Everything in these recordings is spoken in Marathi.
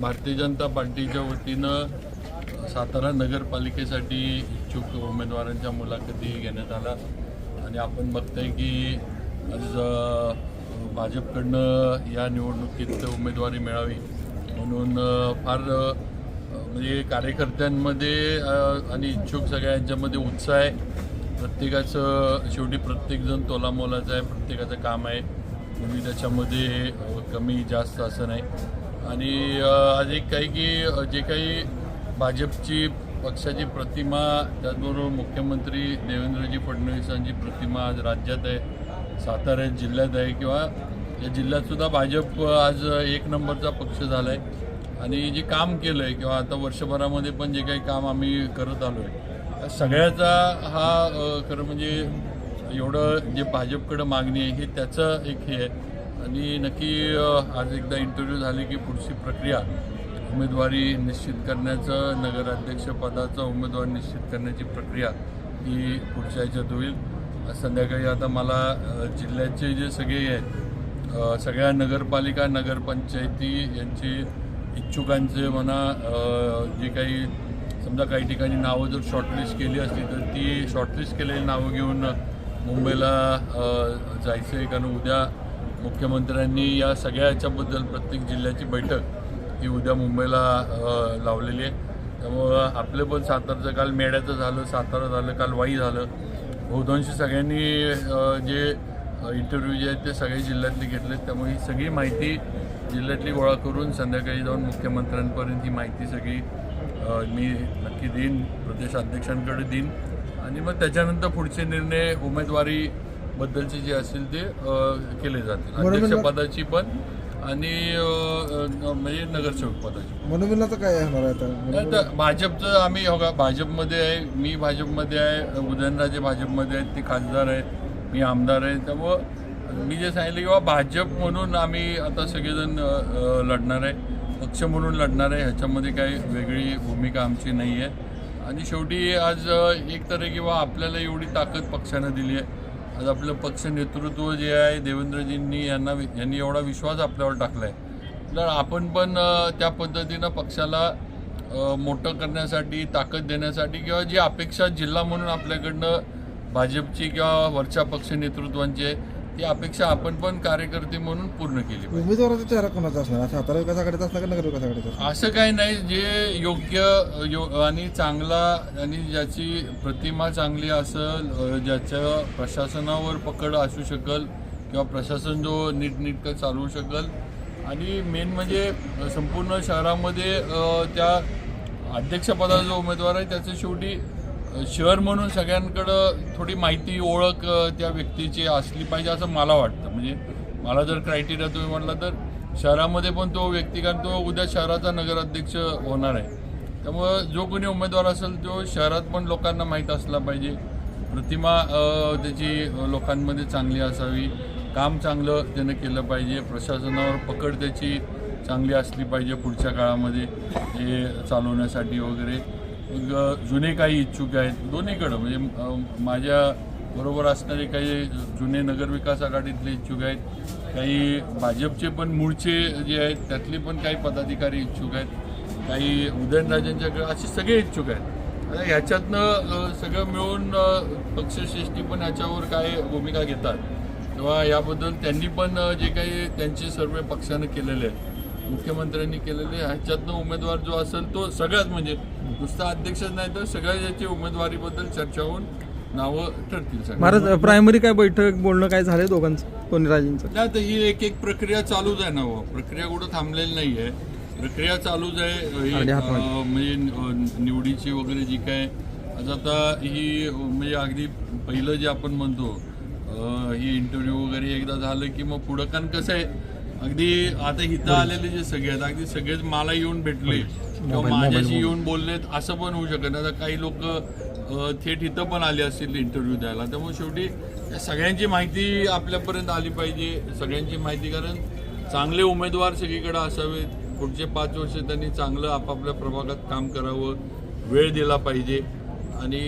भारतीय जनता पार्टीच्या वतीनं सातारा नगरपालिकेसाठी इच्छुक उमेदवारांच्या मुलाखती घेण्यात आला आणि आपण बघताय की आज भाजपकडनं या निवडणुकीत उमेदवारी मिळावी म्हणून फार म्हणजे कार्यकर्त्यांमध्ये आणि इच्छुक सगळ्यांच्यामध्ये उत्साह आहे. प्रत्येकाचं शेवटी प्रत्येकजण तोलामोलाचं आहे प्रत्येकाचं काम आहे. कोणी त्याच्यामध्ये कमी जास्त असं नाही. आणि आज एक काही की जे काही भाजपची पक्षाची प्रतिमा त्याचबरोबर मुख्यमंत्री देवेंद्रजी फडणवीसांची प्रतिमा आज राज्यात आहे सातारा जिल्ह्यात आहे किंवा या जिल्ह्यातसुद्धा भाजप आज एक नंबरचा पक्ष झाला आहे आणि जे काम केलं आहे किंवा आता वर्षभरामध्ये पण जे काही काम आम्ही करत आलो आहे सगळ्याचा हा खरं म्हणजे एवढं जे भाजपकडं मागणी आहे हे त्याचं एक हे आहे. आणि नक्की आज एकदा इंटरव्ह्यू झाले की पुढची प्रक्रिया उमेदवारी निश्चित करण्याचं नगराध्यक्षपदाचा उमेदवार निश्चित करण्याची प्रक्रिया ही पुढच्या ह्याच्यात होईल. संध्याकाळी आता मला जिल्ह्याचे जे सगळे आहेत सगळ्या नगरपालिका नगरपंचायती यांची इच्छुकांचे म्हणा जे काही समजा काही ठिकाणी नावं जर शॉर्टलिस्ट केली असली तर ती शॉर्टलिस्ट केलेली नावं घेऊन मुंबईला जायचं आहे कारण उद्या मुख्यमंत्र्यांनी या सगळ्या याच्याबद्दल प्रत्येक जिल्ह्याची बैठक ही उद्या मुंबईला लावलेली आहे. त्यामुळं आपलं पण सातारचं काल मेड्याचं झालं सातारा झालं काल वाई झालं. बहुतांशी सगळ्यांनी जे इंटरव्ह्यू जे आहेत ते सगळे जिल्ह्यातले घेतले त्यामुळे ही सगळी माहिती जिल्ह्यातली गोळा करून संध्याकाळी जाऊन मुख्यमंत्र्यांपर्यंत ही माहिती सगळी मी नक्की देईन प्रदेशाध्यक्षांकडे देईन. आणि मग त्याच्यानंतर पुढचे निर्णय उमेदवारी बद्दलचे जे असतील ते केले जातील. बरोबर. अध्यक्षपदाची पण आणि म्हणजे नगरसेवक पदाची मनोमिलनाचं काय होणार आहे भाजपचं आम्ही हो का भाजपमध्ये आहे मी भाजपमध्ये आहे उदयनराजे भाजपमध्ये आहेत ते खासदार आहेत मी आमदार आहे. त्यामुळं मी जे सांगितलं किंवा भाजप म्हणून आम्ही आता सगळेजण लढणार आहे. पक्ष म्हणून लढणार आहे ह्याच्यामध्ये काही वेगळी भूमिका आमची नाही आहे. आणि शेवटी आज एक तर किंवा आपल्याला एवढी ताकद पक्षानं दिली आहे. आज आपलं पक्ष नेतृत्व जे आहे देवेंद्रजींनी यांना यांनी एवढा विश्वास आपल्यावर टाकला आहे तर आपण पण त्या पद्धतीनं पक्षाला मोठं करण्यासाठी ताकद देण्यासाठी किंवा जी अपेक्षा जिल्हा म्हणून आपल्याकडनं भाजपची किंवा वरच्या पक्ष नेतृत्वांची ती अपेक्षा आपण पण कार्यकर्ते म्हणून पूर्ण केली पाहिजे. उमेदवाराचा चेहरा कोणाचा असणार? सातारा विकास आघाडीचा असणार का नगर विकास आघाडीचा असणार असं काही नाही जे योग्य यो आणि चांगला आणि ज्याची प्रतिमा चांगली असेल ज्याच्या प्रशासनावर पकड असू शकल किंवा प्रशासन जो नीटनीटकं चालवू शकल. आणि मेन म्हणजे संपूर्ण शहरामध्ये त्या अध्यक्षपदाचा जो उमेदवार आहे त्याचं शेवटी शहर म्हणून सगळ्यांकडं थोडी माहिती ओळख त्या व्यक्तीची असली पाहिजे असं मला वाटतं. म्हणजे मला जर क्रायटेरिया तुम्ही म्हटलं तर शहरामध्ये पण तो व्यक्ती कारण तो उद्या शहराचा नगराध्यक्ष होणार आहे. त्यामुळं जो कोणी उमेदवार असेल तो शहरात पण लोकांना माहीत असला पाहिजे. प्रतिमा त्याची लोकांमध्ये चांगली असावी. काम चांगलं त्यानं केलं पाहिजे. प्रशासनावर पकड त्याची चांगली असली पाहिजे पुढच्या काळामध्ये हे चालवण्यासाठी वगैरे. जुने काही इच्छुक आहेत दोन्हीकडं. म्हणजे माझ्या बरोबर असणारे काही जुने नगरविकास आघाडीतले इच्छुक आहेत काही भाजपचे पण मूळचे जे आहेत त्यातले पण काही पदाधिकारी इच्छुक आहेत काही उदयनराजेंच्याकडे असे सगळे इच्छुक आहेत. आता ह्याच्यातनं सगळं मिळून पक्षश्रेष्ठी पण ह्याच्यावर काय भूमिका घेतात? तेव्हा याबद्दल त्यांनी पण जे काही त्यांचे सर्वे पक्षानं केलेले आहेत मुख्यमंत्र्यांनी केलेले ह्याच्यातनं उमेदवार जो असेल तो सगळ्याच म्हणजे नुसता अध्यक्षच नाही तर सगळ्या याची उमेदवारीबद्दल चर्चा होऊन नावं ठरतील महाराज प्रायमरी काय बैठक बोलणं काय झालंय दोघांचं राजेंचं? नाही तर ही एक एक प्रक्रिया चालूच आहे ना हो. प्रक्रिया कुठं थांबलेली नाही आहे प्रक्रिया चालूच आहे. म्हणजे निवडीची वगैरे जी काय आता ही म्हणजे अगदी पहिलं जे आपण म्हणतो ही इंटरव्ह्यू वगैरे एकदा झालं की मग पुढं कारण कसं आहे? अगदी आता इथं आलेले जे सगळे आहेत अगदी सगळेच मला येऊन भेटले किंवा माझ्याशी येऊन बोललेत असं पण होऊ शकत नाही. आता काही लोक थेट इथं पण आले असतील इंटरव्ह्यू द्यायला. त्यामुळे शेवटी या सगळ्यांची माहिती आपल्यापर्यंत आली पाहिजे सगळ्यांची माहिती कारण चांगले उमेदवार सगळीकडे असावेत. पुढचे पाच वर्ष त्यांनी चांगलं आपापल्या प्रभागात काम करावं वेळ दिला पाहिजे. आणि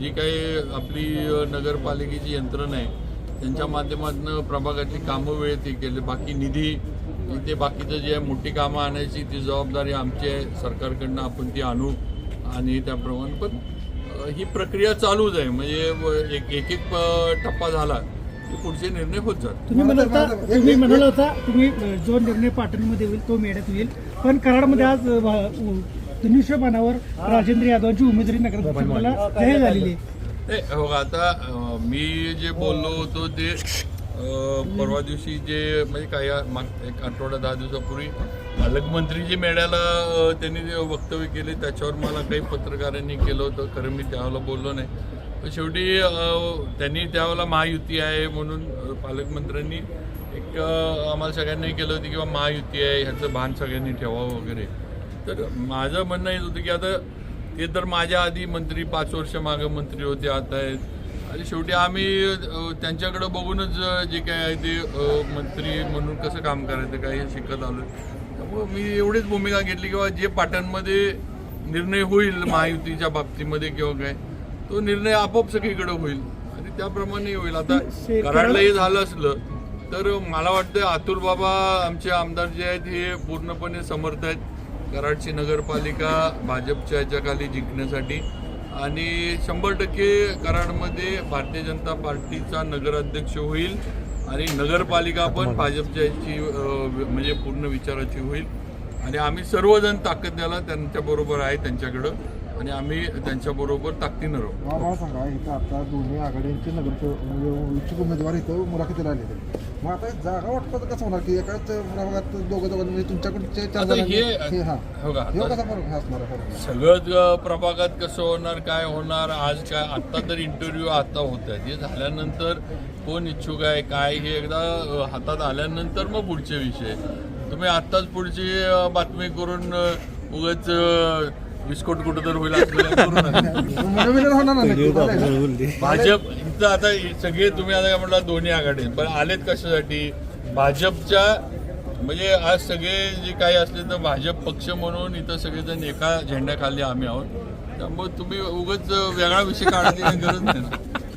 जी काही आपली नगरपालिकेची यंत्रणा आहे त्यांच्या माध्यमातून प्रभागातली कामं वेळेत हे केले. बाकी निधी इथे बाकीचं जे आहे मोठी कामं आणायची ती जबाबदारी आमची आहे. सरकारकडनं आपण ती आणू आणि त्याप्रमाणे. पण ही प्रक्रिया चालूच आहे. म्हणजे एक एक टप्पा झाला की पुढचे निर्णय होत जातात. तुम्ही मला तर- म्हणाल मला होता तर- तुम्ही म्हणाल होता तुम्ही जो निर्णय पाटणमध्ये होईल तो मेळ्यात होईल पण कराडमध्ये आज धनुष्यबाणावर राजेंद्र यादवांची उमेदवारी नगरपालिकेला जाहीर झालेली आहे. नाही हो आता मी जे बोललो होतो ते परवा दिवशी जे म्हणजे काही माग एक आठवडा दहा दिवसापूर्वी पालकमंत्री मेळ्याला अ, त्यांनी जे वक्तव्य केले त्याच्यावर मला काही पत्रकारांनी केलं होतं. खरं मी त्यावेळेला बोललो नाही. शेवटी त्यांनी त्यावेळेला महायुती आहे म्हणून पालकमंत्र्यांनी एक आम्हाला सगळ्यांनी केलं होतं किंवा महायुती आहे ह्याचं भान सगळ्यांनी ठेवावं वगैरे. तर माझं म्हणणं येत होतं की आता ते तर माझ्या आधी मंत्री पाच वर्ष मागं मंत्री होते आता आहेत. आणि शेवटी आम्ही त्यांच्याकडे बघूनच जे काय आहे ते मंत्री म्हणून कसं काम करायचं काय हे शिकत आलो त्यामुळं मी एवढीच भूमिका घेतली किंवा जे पाटणमध्ये निर्णय होईल महायुतीच्या बाबतीमध्ये किंवा काय तो निर्णय आपोआप सगळीकडे होईल. आणि त्याप्रमाणे होईल. आता कराडला हे झालं असलं तर मला वाटतं अतुल बाबा आमचे आमदार जे आहेत हे पूर्णपणे समर्थ आहेत. कराडची नगरपालिका भाजपच्या याच्याखाली जिंकण्यासाठी. आणि शंभर टक्के कराडमध्ये भारतीय जनता पार्टीचा नगराध्यक्ष होईल आणि नगरपालिका पण भाजपच्या याची म्हणजे पूर्ण विचाराची होईल. आणि आम्ही सर्वजण ताकद द्यायला त्यांच्याबरोबर आहे त्यांच्याकडं. आणि आम्ही त्यांच्याबरोबर ताकदीनं राहू. मला सांगा इथं आता दोन्ही आघाड्यांचे नगर म्हणजे इच्छुक उमेदवार इथं मुलाखतीला आलेले मग आता जागा वाटतं कसं होणार की एकाच प्रभागात दोघं दोघं म्हणजे तुमच्याकडचे हे आहे अ, प्रभागात कसं होणार काय होणार आज काय आत्ता तर इंटरव्ह्यू आता होत आहेत. हे झाल्यानंतर कोण इच्छुक आहे काय हे एकदा हातात आल्यानंतर मग पुढचे विषय. तुम्ही आत्ताच पुढची बातमी करून उगाच विस्फोट कुठं तर होईल. भाजप इथं आता सगळे तुम्ही आता काय म्हटलं दोन्ही आघाडी पण आलेत कशासाठी? भाजपच्या म्हणजे आज सगळे जे काही असले तर भाजप पक्ष म्हणून इथं सगळेजण एका झेंड्याखाली आम्ही आहोत. त्यामुळे तुम्ही उगाच वेगळा विषय काढायची गरज नाही ना.